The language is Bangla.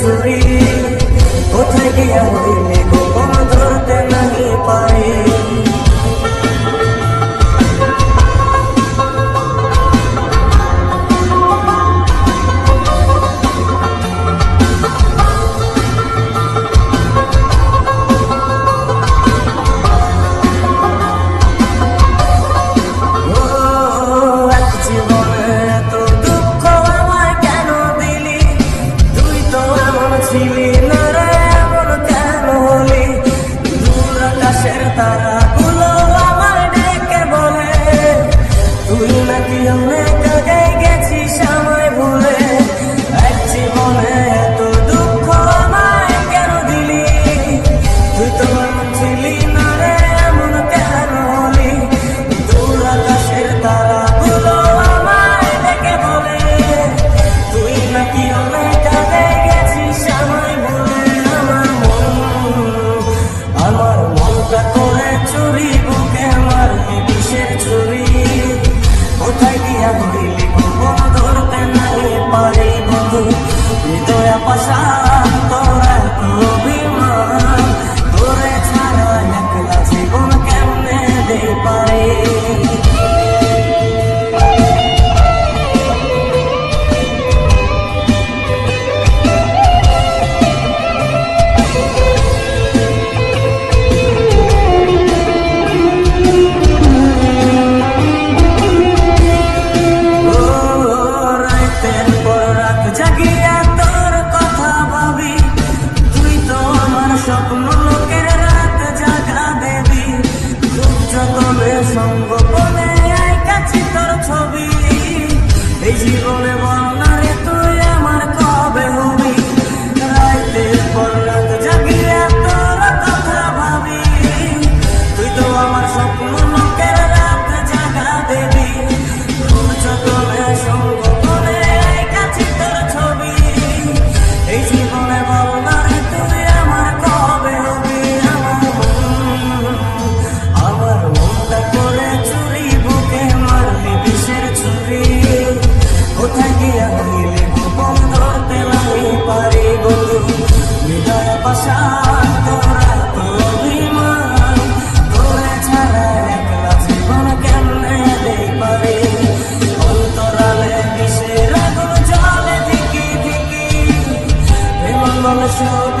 ছড়ি কোথায় গিয়ে ceremony. You Zero. so